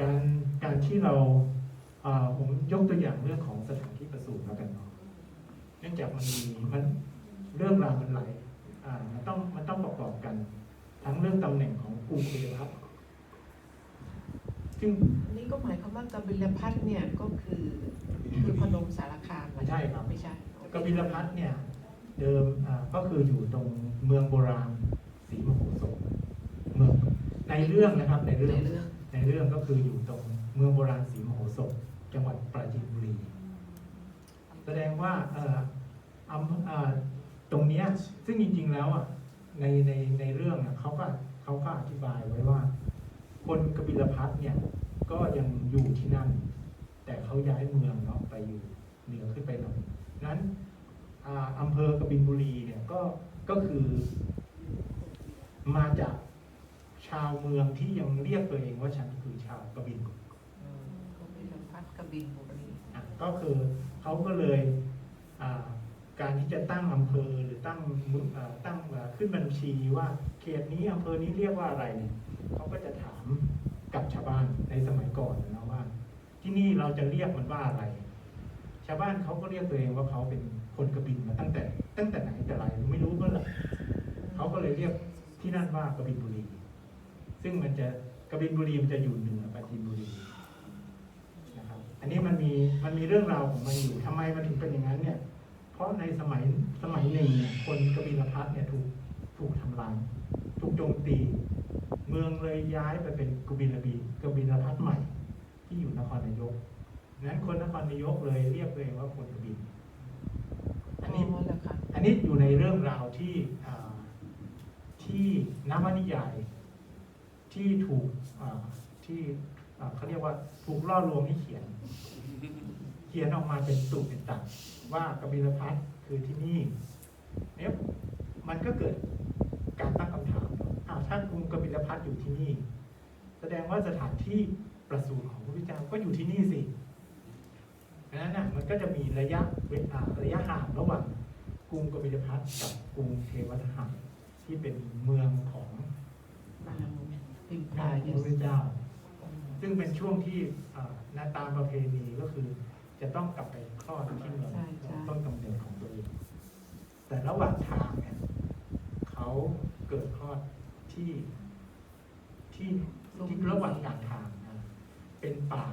การการที่เราอ่าผมยกตัวอย่างเรื่องของสถานที่ประสูติแล้วกันเนาะเนื่องจากมันมีมันเรื่องราวมันหลายอ่ามันต้องมันต้องประกอบกัน ทั้งเรื่องตำแหน่งของกรุงเทพซึ่งอันนี้ก็หมายความว่ากบิลพัทเนี่ยก็คือคือพนมสารคามไม่ใช่ครับไม่ใช่กบิลพัทเนี่ยเดิมอ่าก็คืออยู่ตรงเมืองโบราณศรีมโหสถเมืองในเรื่องนะครับในเรื่อง ในเรื่องก็คืออยู่ตรงเมืองโบราณศรีมโหสถ จังหวัดปราจีนบุรี แสดงว่าเอ่ออำเอ่อตรงเนี้ยซึ่งจริงๆแล้วอะในในในเรื่องอะเขาก็เขาก็อธิบายไว้ว่า คนกบิลพัทเนี่ยก็ยังอยู่ที่นั่น แต่เขาย้ายเมืองเนาะไปอยู่เหนือขึ้นไปหน่อยนั้นอ่าอำเภอกบินบุรีเนี่ยก็ก็คือมาจาก ชาวเมืองที่ยังเรียกตัวเองว่าฉันคือชาวกบินกบิลพัทกบินบุรีอะก็คือเขาก็เลยอ่าการที่จะตั้งอำเภอหรือตั้งมึอ่าตั้งอ่าขึ้นบัญชีว่าเขตนี้อำเภอนี้เรียกว่าอะไรเนี่ยเขาก็จะถามกับชาวบ้านในสมัยก่อนนะว่า ที่นี่เราจะเรียกมันว่าอะไร ชาวบ้านเขาก็เรียกตัวเองว่าเขาเป็นคนกระบินมาตั้งแต่ ตั้งแต่ไหนแต่ไรไม่รู้เมื่อไหร่เขาก็เลยเรียกที่นั่นว่ากระบินบุรี ซึ่งมันจะกระบินบุรีมันจะอยู่เหนือปราจีนบุรีนะครับ อันนี้มันมีมันมีเรื่องราวของมันอยู่ทำไมมันถึงเป็นอย่างนั้นเนี่ย เพราะในสมัยสมัยหนึ่งเนี่ยคนกบิลพัทเนี่ยถูกถูกทำลายถูกโจมตี เมืองเลยย้ายไปเป็นกบิลบีกบิลพัทใหม่ ที่อยู่นครนายกนั้นคนนครนายกเลยเรียกตัวเองว่าคนกบินอันนี้อ๋อเหรอคะอันนี้อยู่ในเรื่องราวที่อ่าที่นวนิยาย ที่ถูกที่เขาเรียกว่าถูกล่อลวงให้เขียน เขียนออกมาเป็นตุเป็นตังว่ากบิลพัทคือที่นี่เนี่ยมันก็เกิดการตั้งคำถามอ้าวถ้ากรุงกบิลพัทอยู่ที่นี่ แสดงว่าสถานที่ประสูติของพระพุทธเจ้าก็อยู่ที่นี่สิดังนั้นน่ะมันก็จะมีระยะเวลาระยะห่างระหว่างกรุงกบิลพัทกับกรุงเทวทหะที่เป็นเมืองของนาง พิมพพาระยพุทธเจ้า ซึ่งเป็นช่วงที่อ่าหน้าตามประเพณีก็คือ จะต้องกลับไปคลอดที่เมืองต้นกำเนิดของตัวเองแต่ระหว่างทางเนี่ยเขาเกิดคลอดที่ที่ที่ระหว่างกลางทางนะเป็นป่า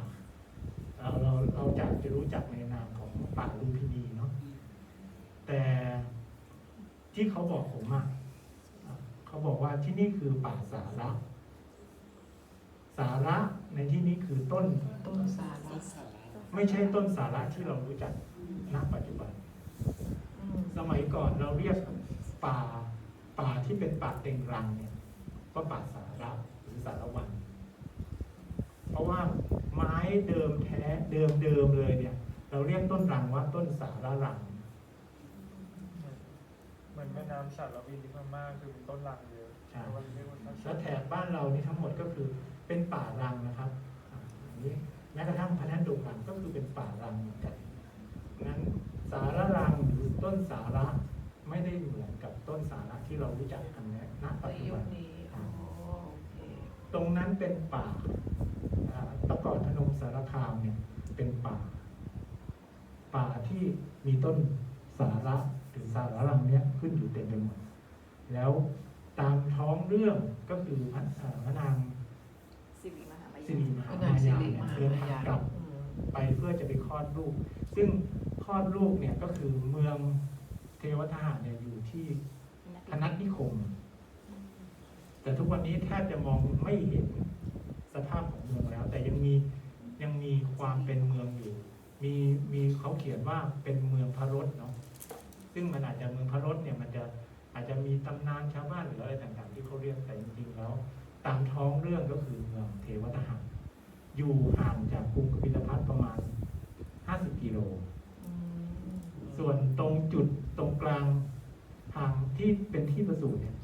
เราเราเราจะจะรู้จักในนามของป่าลุมพินีเนาะแต่ที่เขาบอกผมอะอะเขาบอกว่าที่นี่คือป่าสาระ สาระในที่นี้คือต้นต้นสาระไม่ใช่ต้นสาระที่เรารู้จักณปัจจุบันอืมสมัยก่อนเราเรียกป่าป่าที่เป็นป่าเต็งรังเนี่ยว่าป่าสาระหรือสารวัน เพราะว่าไม้เดิมแท้เดิมเดิมเลยเนี่ย เราเรียกต้นรังว่าต้นสาระรังเหมือนแม่น้ำสารวินที่พม่าคือเป็นต้นรังเยอะใช่แต่ว่าเรียกว่าต้นแล้วแถบบ้านเรานี่ทั้งหมดก็คือ เป็นป่ารังนะครับอ่าอันนี้แม้กระทั่งพนันดุรังก็คือเป็นป่ารังเหมือนกันงั้นสาระรังหรือต้นสาระไม่ได้เหมือนกับต้นสาระที่เรารู้จักกันในณปัจในจุยุบัคนนี้อ๋อโอเคตรงนั้นเป็นป่าอ่าแตะก่อนพนมสารคามเนี่ยเป็นป่า ป่าที่มีต้นสาระหรือสาระรังเนี่ยขึ้นอยู่เต็มไปหมดแล้วตามท้องเรื่องก็คือพระอ่าพระนางสิริมหา สิริมหาพระมานางสิยาริเนี่ยมหาเดินมาทางยากลับอืมไปเพื่อจะไปคลอดลูก ซึ่งคลอดลูกเนี่ยก็คือเมืองเทวทหารเนี่ยอยู่ที่พนัสนิคม แต่ทุกวันนี้แทบจะมองไม่เห็นสภาพของเมืองแล้ว แต่ยังมียังมีความเป็นเมืองอยู่ มีมีเขาเขียนว่าเป็นเมืองพระรถเนาะซึ่งมันอาจจะเมืองพระรถเนี่ยมันจะอาจจะมีตำนานชาวบ้านหรืออะไรต่างๆ ที่เขาเรียกแต่จริงๆแล้วตาม ท้องเรื่องก็คือเมืองเทวทหารอยู่ห่างจากกรุงกบิลพัทประมาณ 50 กิโล ส่วนตรงจุดตรงกลางทางที่เป็นที่ประสูติเนี่ย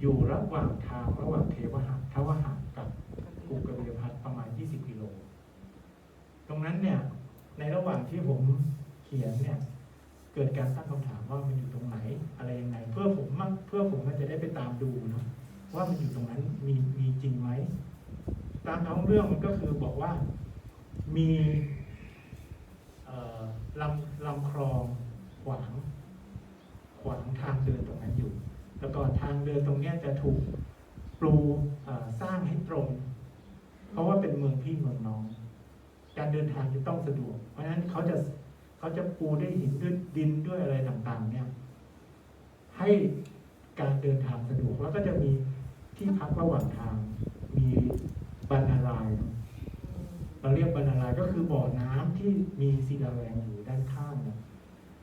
อยู่ระหว่างทางระหว่างเทวหะทวหะกับกรุงกบิลพัทประมาณ 20 กิโล ตรงนั้นเนี่ยในระหว่างที่ผมเขียนเนี่ยเกิดการตั้งคำถามว่ามันอยู่ตรงไหนอะไรยังไงเพื่อผมมั่งเพื่อผมมันจะได้ไปตามดูเนาะ ว่ามันอยู่ตรงนั้นมีมีจริงไหมตามท้องเรื่องมันก็คือบอกว่ามีลำลำคลองขวางขวางทางเดินตรงนั้นอยู่ แต่ก่อนทางเดินตรงนี้จะถูกปลูสร้างให้ตรง เพราะว่าเป็นเมืองพี่เมืองน้อง การเดินทางจะต้องสะดวก เพราะฉะนั้นเขาจะเขาจะปูด้วยหินด้วยดินด้วยอะไรต่างๆ เนี่ย ให้การเดินทางสะดวกแล้วก็จะมี ที่พักระหว่างทาง มีบรรณารายเราเรียกบรรณารายก็คือบ่อน้ำที่มีศิลาแรงอยู่ด้านข้างเนี่ย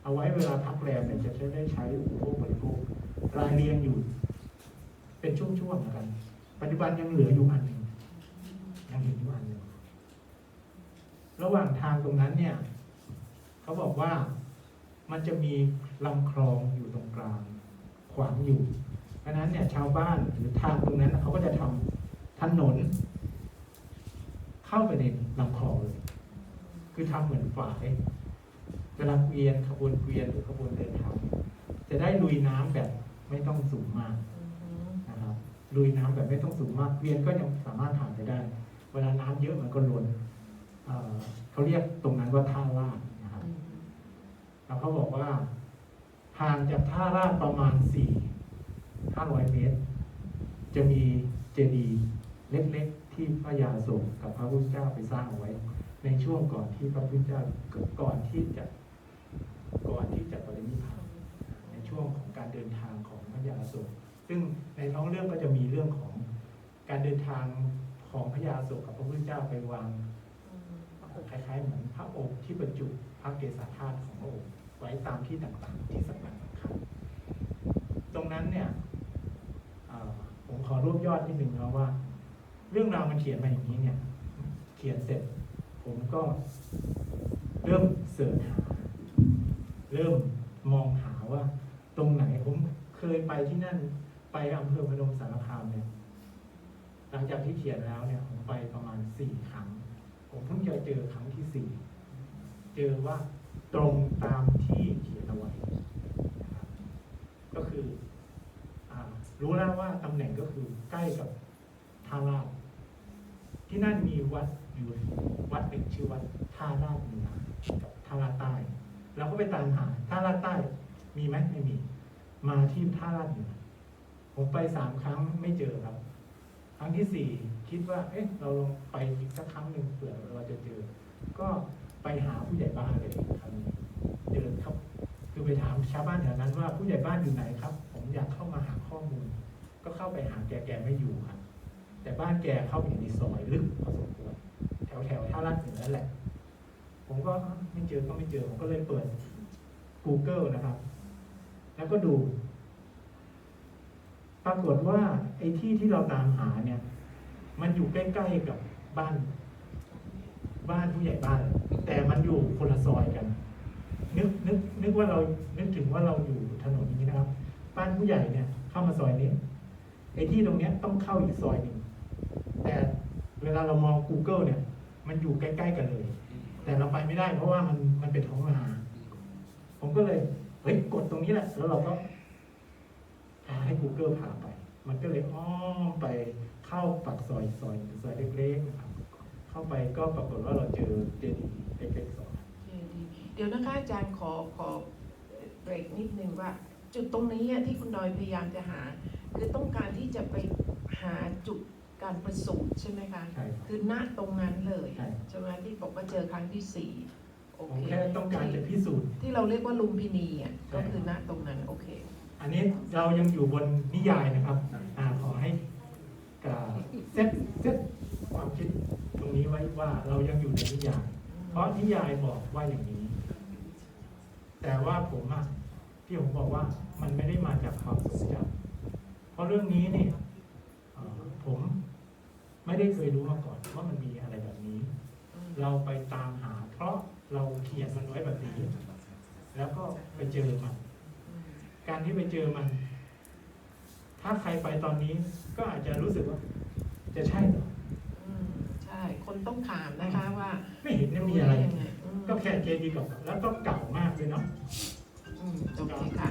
เอาไว้เวลาพักแรมเนี่ยจะใช้ได้ใช้อุปโภคบริโภครายเรียงอยู่ เป็นช่วงๆนะครับปัจจุบันยังเหลืออยู่อันหนึ่งยังเห็นอยู่อันหนึ่งระหว่างทางตรงนั้นเนี่ย เขาบอกว่ามันจะมีลำคลองอยู่ตรงกลาง ขวางอยู่ เพราะนั้นเนี่ยชาวบ้านหรือทางตรงนั้นเขาก็จะทำถนน เข้าไปในลำคลองเลยคือทำเหมือนฝายเวลาเกวียนขบวนเกวียนหรือขบวนเดินทางจะได้ลุยน้ำแบบไม่ต้องสูงมากนะครับลุยน้ำแบบไม่ต้องสูงมากเกวียนก็ยังสามารถผ่านไปได้ เวลาน้ำเยอะมันก็ล้นเเขาเรียกตรงนั้นว่าท่าลาดนะครับแล้วเขาบอกว่าห่างจากท่าลาดประมาณสี่ ห้าร้อยเมตร จะมีเจดีย์เล็กๆ ที่พระยาโศกกับพระพุทธเจ้าไปสร้างเอาไว้ ในช่วงก่อนที่พระพุทธเจ้าก่อนที่จะก่อนที่จะปรินิพพานในช่วงของการเดินทางของพระยาโศกซึ่งในท้องเรื่องก็จะมีเรื่องของการเดินทางของพระยาโศกกับพระพุทธเจ้าไปวางคล้ายๆเหมือนพระองค์ที่บรรจุพระเกศาธาตุของพระองค์ไว้ตามที่ต่างๆ ที่สำคัญสำคัญตรงนั้นเนี่ย ผมขอรวบยอดนิดหนึ่งนะว่า เรื่องราวมันเขียนมาอย่างนี้เนี่ย เขียนเสร็จ ผมก็เริ่มเสิร์ชหาเริ่มมองหาว่า ตรงไหนผมเคยไปที่นั่นไปอำเภอพนมสารคามเนี่ย หลังจากที่เขียนแล้วเนี่ย ผมไปประมาณสี่ครั้ง ผมเพิ่งจะเจอครั้งที่สี่เจอว่าตรงตามที่เขียนเอาไว้ก็คือ รู้แล้วว่าตำแหน่งก็คือใกล้กับท่าลาดที่นั่นมีวัดอยู่วัดหนึ่งชื่อวัดท่าลาดเหนือกับท่าลาดใต้เราก็ไปตามหาท่าลาดใต้มีไหมไม่มี มาที่ท่าลาดเหนือผมไปสามครั้งไม่เจอครับ ครั้งที่สี่คิดว่า เอ๊ะ เราลองไปอีกสักครั้งหนึ่งเผื่อเราจะเจอ ก็ไปหาผู้ใหญ่บ้านเลยครั้งนี้เดินครับ คือไปถามชาวบ้านแถวนั้นว่าผู้ใหญ่บ้านอยู่ไหนครับ ผมอยากเข้ามาหาข้อมูล ก็เข้าไปหาแกแกไม่อยู่ครับ แต่บ้านแกเข้าไปอยู่ในซอยลึกพอสมควรแถวแถวท่าลาดเหนือนั่นแหละ ผมก็ไม่เจอก็ไม่เจอผมก็เลยเปิด Google นะครับ แล้วก็ดู ปรากฏว่าไอ้ที่ที่เราตามหาเนี่ย มันอยู่ใกล้ๆกับบ้าน บ้านผู้ใหญ่บ้าน แต่มันอยู่คนละซอยกัน นึกนึกนึกว่าเรานึกถึงว่าเราอยู่ถนนนี้นะครับ บ้านผู้ใหญ่เนี่ย เข้ามาซอยนี้ไอ้ที่ตรงเนี้ยต้องเข้าอีกซอยหนึ่งแต่เวลาเรามอง Google เนี่ย มันอยู่ใกล้ๆกันเลย แต่เราไปไม่ได้เพราะว่ามันมันเป็นท้องนาผมก็เลยเฮ้ยกดตรงนี้แหละ แล้วเราก็พาให้ Google พาไป มันก็เลยอ้อมไปเข้าปากซอยซอยซอยเล็กๆนะครับเข้าไปก็ปรากฏว่าเราเจอเจดีย์เล็กๆสองอัน เจดีย์เดี๋ยวนะคะอาจารย์ขอขอเบรกนิดนึงว่า จุดตรงนี้อะที่คุณดอยพยายามจะหา คือต้องการที่จะไปหาจุดการประสูติใช่ไหมคะใช่ครับคือณตรงนั้นเลยใช่ ใช่ไหมที่บอกว่าเจอครั้งที่สี่โอผมเคแค่ต้องการจะพิสูจน์ ที่เราเรียกว่าลุมพินีอะใช่ ก็คือณตรงนั้นโอเค อันนี้เรายังอยู่บนนิยายนะครับอ่าขอให้กล่าวเซตเซตความคิดตรงนี้ไว้ว่าเรายังอยู่ในนิยาย เพราะนิยายบอกว่าอย่างนี้ แต่ว่าผมอะที่ผมบอกว่ามันไม่ได้มาจากความทรงจำเพราะเรื่องนี้เนี่ยเอ่อผมไม่ได้เคยรู้มาก่อนว่ามันมีอะไรแบบนี้ เราไปตามหา เพราะเราเขียนมันไว้แบบนี้แล้วก็ไปเจอมัน การที่ไปเจอมัน ถ้าใครไปตอนนี้ก็อาจจะรู้สึกว่า จะใช่เหรออืมใช่ คนต้องถามนะคะว่า ไม่เห็นจะมีอะไรด้ยังงอืม ก็แค่เจดีย์เก่าๆแล้วก็เก่ามากเลยเนาะอืมโอเคค่ะ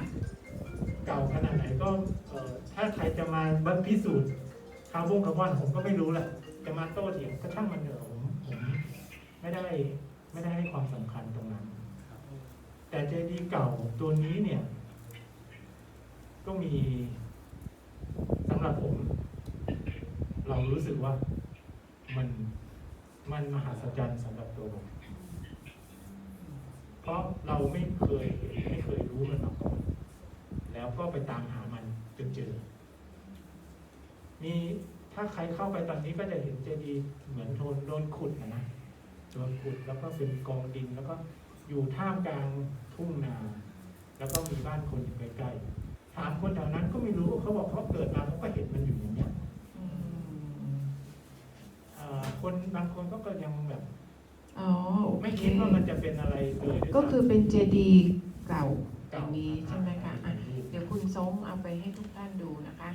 เก่าขนาดไหนก็เอ่อถ้าใครจะมาบัดพิสูจน์คาร์บอนคาร์บอนผมก็ไม่รู้แหละจะมาโต้เถียงก็ช่างมันเถอะผมผมไม่ได้ไม่ได้ให้ความสำคัญตรงนั้น แต่เจดีย์เก่าตัวนี้เนี่ย ก็มีสำหรับผม เรารู้สึกว่ามันมันมหัศจรรย์สำหรับตัวผม เพราะเราไม่เคยเห็นไม่เคยรู้มันมาก่อนแล้วก็ไปตามหามันจนเจอ มีถ้าใครเข้าไปตอนนี้ก็จะเห็นเจดีย์เหมือนโดนโดนขุดนะนะโดนขุดแล้วก็เป็นกองดินแล้วก็อยู่ท่ามกลางทุ่งนา แล้วก็มีบ้านคนอยู่ใกล้ๆถามคนแถวนั้นก็ไม่รู้เขาบอกเขาเกิดมาเขาก็เห็นมันอยู่อย่างเนี้ยอืมอ่าคนบางคนก็ก็ยังแบบ อ๋อโอเไม่คิดว่ามันจะเป็นอะไรเลยด้วยซ้ำ ก็คือเป็นเจดีย์เก่าอเก่าย่างนี้ใช่ไหมคะอะเดี๋ยวคุณซงเอาไปให้ทุกท่านดูนะคะ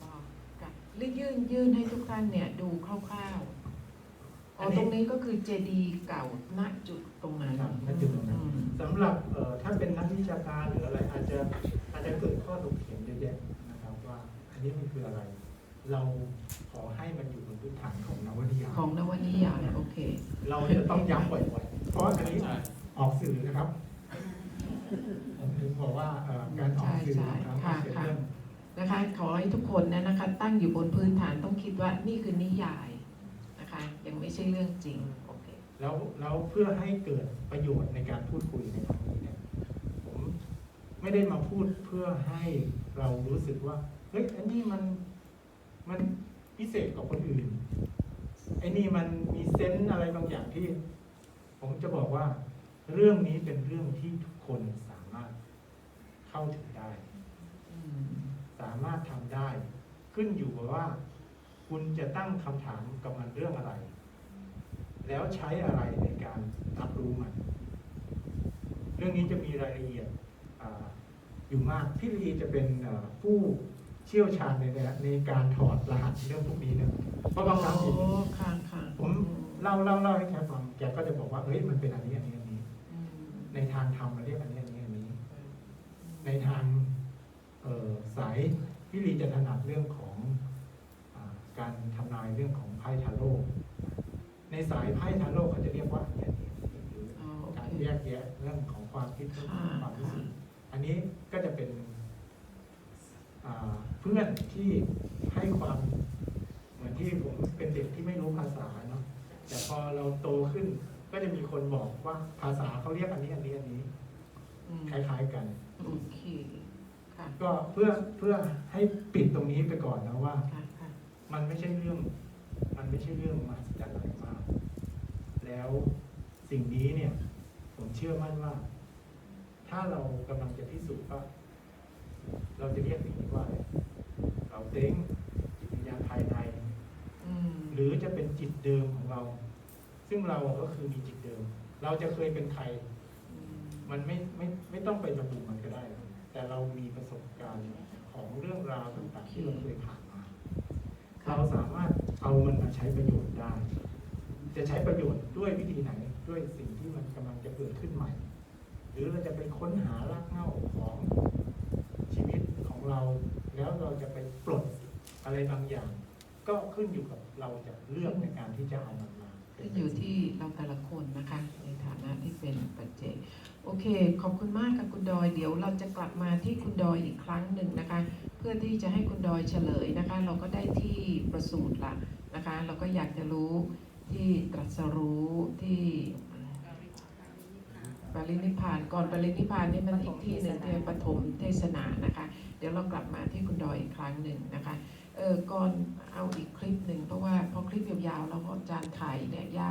อ๋อค่ะหรือยื่นยื่นให้ทุกท่านเนี่ยดูคร่าวๆอ๋อตรงนี้ก็คือเจดีย์เก่าณจุดตรงนั้นครับณจุดตรงนั้น อืม สำหรับเอ่อถ้าเป็นนักวิชาการหรืออะไรอาจจะอาจจะเกิดข้อถกเถียงเยอะแยะนะครับว่า อันนี้มันคืออะไร เราขอให้มันอยู่บนพื้นฐานของนวนิยายของนวนิยายโอเค เราจะต้องย้ำบ่อยๆ เพราะอันนี้ออกสื่อนะครับผมถึงบอกว่าเอ่อการออกสื่อใช่นะครับใช่เป็นค่ะเรื่องนะคะขอให้ทุกคนนะนะคะ ตั้งอยู่บนพื้นฐานต้องคิดว่านี่คือนิยายนะคะ ยังไม่ใช่เรื่องจริงโอเคแล้วแล้วเพื่อให้เกิดประโยชน์ในการพูดคุยในครั้งนี้เนี่ยผมไม่ได้มาพูดเพื่อให้เรารู้สึกว่าเฮ้ยอันนี้มัน มันพิเศษกว่าคนอื่นไอ้นี่มันมีเซนส์อะไรบางอย่างที่ ผมจะบอกว่า เรื่องนี้เป็นเรื่องที่ทุกคนสามารถเข้าถึงได้ สามารถทำได้ ขึ้นอยู่กับว่า คุณจะตั้งคำถามกับมันเรื่องอะไร แล้วใช้อะไรในการรับรู้มัน เรื่องนี้จะมีรายละเอียดออยู่มาก พี่ลีจะเป็นผู้ เชี่ยวชาญในในการถอดรหัสเรื่องพวกนี้เนี่ยเพราะบางครั้งผมโอ้ค่ะค่ะผมเล่าเล่าเล่าให้แกฟังแกก็จะบอกว่าเฮ้ยมันเป็นอันนี้อันนี้อันนี้อืมในทางธรรมมันเรียกอันนี้อันนี้อันนี้ ในทางเอ่อสายพี่ลีจะถนัดเรื่องของอาการทำนายเรื่องของไพ่ทาโร่ในสายไพ่ทาโร่เขาจะเรียกว่าเนี่ยหรืออ๋อโอการเคแยกแยะเรื่องของความคิดเรื่องของความรู้สึกค่ะอันนี้ก็จะเป็นอ่าเพื่อน ที่ให้ความ เหมือนที่ผมเป็นเด็กที่ไม่รู้ภาษาเนาะแต่พอเราโตขึ้นก็จะมีคนบอกว่าภาษาเขาเรียกอันนี้อันนี้อันนี้อืมคล้ายๆกันโอเคค่ะก็เพื่อเพื่อให้ปิดตรงนี้ไปก่อนนะว่าค่ะค่ะมันไม่ใช่เรื่อง มันไม่ใช่เรื่องมหัศจรรย์อะไรมาก แล้วสิ่งนี้เนี่ย ผมเชื่อมั่นว่า ถ้าเรากำลังจะพิสูจน์ว่า เราจะเรียกสิ่งนี้ว่าอะไรเราเต้งจิตวิญญาณภายในอืมหรือจะเป็นจิตเดิมของเรา ซึ่งเราก็คือมีจิตเดิม เราจะเคยเป็นใครอืมมันไม่ไม่ไม่ต้องไประบุมันก็ได้นะแต่เรามีประสบการณ์ของเรื่องราวต่างๆที่เราเคยผ่านมา เราสามารถเอามันมาใช้ประโยชน์ได้ จะใช้ประโยชน์ด้วยวิธีไหนด้วยสิ่งที่มันกำลังจะเกิดขึ้นใหม่ หรือเราจะไปค้นหารากเหง้าของชีวิตของเรา แล้วเราจะไปปลดอะไรบางอย่าง ก็ขึ้นอยู่กับเราจะเลือกในการที่จะเอามันมาขึ้นนอยู่ที่เราแต่ละคนนะคะ ในฐานะที่เป็นปัจเจกโอเค ขอบคุณมากค่ะคุณดอย เดี๋ยวเราจะกลับมาที่คุณดอยอีกครั้งหนึ่งนะคะ เพื่อที่จะให้คุณดอยเฉลยนะคะ เราก็ได้ที่ประสูตรละนะคะ เราก็อยากจะรู้ที่ตรัสรู้ที่ ปรินิพานก่อนปรินิพานนี่มันอีกที่หนึ่งเทปฐมเทศนานะคะ เดี๋ยวเรากลับมาที่คุณดอยอีกครั้งหนึ่งนะคะเออก่อนเอาอีกคลิปหนึ่งเพราะว่าพอคลิปยาวๆแล้วก็จานถ่ายเนี่ยยาก